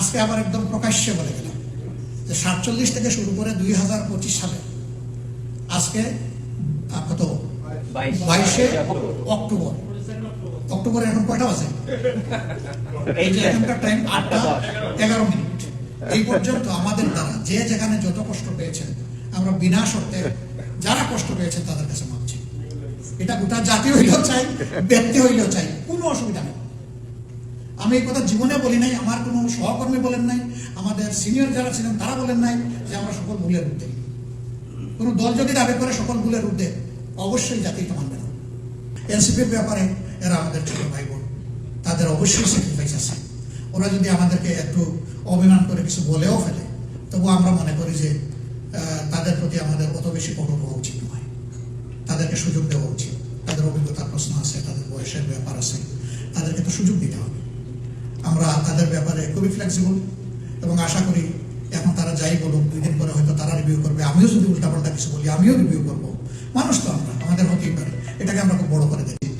আজকে আবার একদম প্রকাশ্যে বলে গেলাম যে সাতচল্লিশ থেকে শুরু করে দুই হাজার পঁচিশ সালে আজকে কত? বাইশে অক্টোবর। অক্টোবর। এখন কয়টা আছে এই যে এখনকার টাইম আটটা এগারো মিনিট। এই পর্যন্ত আমাদের দ্বারা যে যেখানে যত কষ্ট পেয়েছেন আমরা বিনা শর্তে যারা কষ্ট পেয়েছেন তাদের কাছে মাপছি এটা গোটা জাতি হইলেও চাই ব্যক্তি হইলেও চাই কোনো অসুবিধা নেই। আমি এই কথা জীবনে বলি নাই, আমার কোনো সহকর্মী বলেন নাই, আমাদের সিনিয়র যারা ছিলেন তারা বলেন নাই যে আমরা সকল ভুলের ঊর্ধ্বে। কোনো দল যদি দাবি করে সকল ভুলের ঊর্ধ্বে, অবশ্যই জাতি এটা মানবে না। এনসিপির ব্যাপারে এরা আমাদের ছোট ভাই বোন তাদের অবশ্যই স্যাক্রিফাইস আছে। ওরা যদি আমাদেরকে একটু অভিমান করে কিছু বলেও ফেলে, তবু আমরা মনে করি যে তাদের প্রতি আমাদের অত বেশি কঠোর হওয়া উচিত নয়। তাদেরকে সুযোগ দেওয়া উচিত। তাদের অভিজ্ঞতার প্রশ্ন আছে, তাদের বয়সের ব্যাপার আছে। তাদেরকে তো সুযোগ দিতে হবে। ব্যাপারে খুবই ফ্লেক্সিবল এবং আশা করি এখন তারা যাই বলুক দুই দিন পরে হয়তো তারা রিভিউ করবে। আমিও যদি উল্টাপাল্টা কিছু বলি, আমিও রিভিউ করব। মানুষ তো আমরা, আমাদের হতেই পারে। এটাকে আমরা খুব বড় করে দেখি।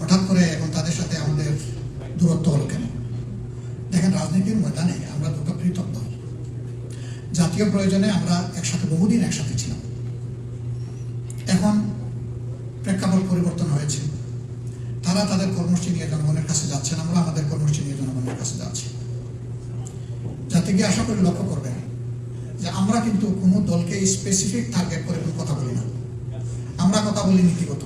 হঠাৎ করে এখন তাদের সাথে আমাদের দূরত্ব হলো কেন? দেখেন, রাজনীতির ময়দানে আমরা দুটো পৃথক দল। জাতীয় প্রয়োজনে আমরা একসাথে বহুদিন একসাথে ছিলাম। এখন প্রেক্ষাপট পরিবর্তন তারা তাদের কর্মসূচি নিয়ে জনগণের কাছে যাচ্ছেন আমরা আমাদের কর্মসূচি নিয়ে জনগণের কাছে যাচ্ছি। যাতে গিয়ে আশা করি লক্ষ্য করবেন যে আমরা কিন্তু কোনো দলকে স্পেসিফিক টার্গেট করে কথা বলি না। আমরা কথা বলি নীতিগত।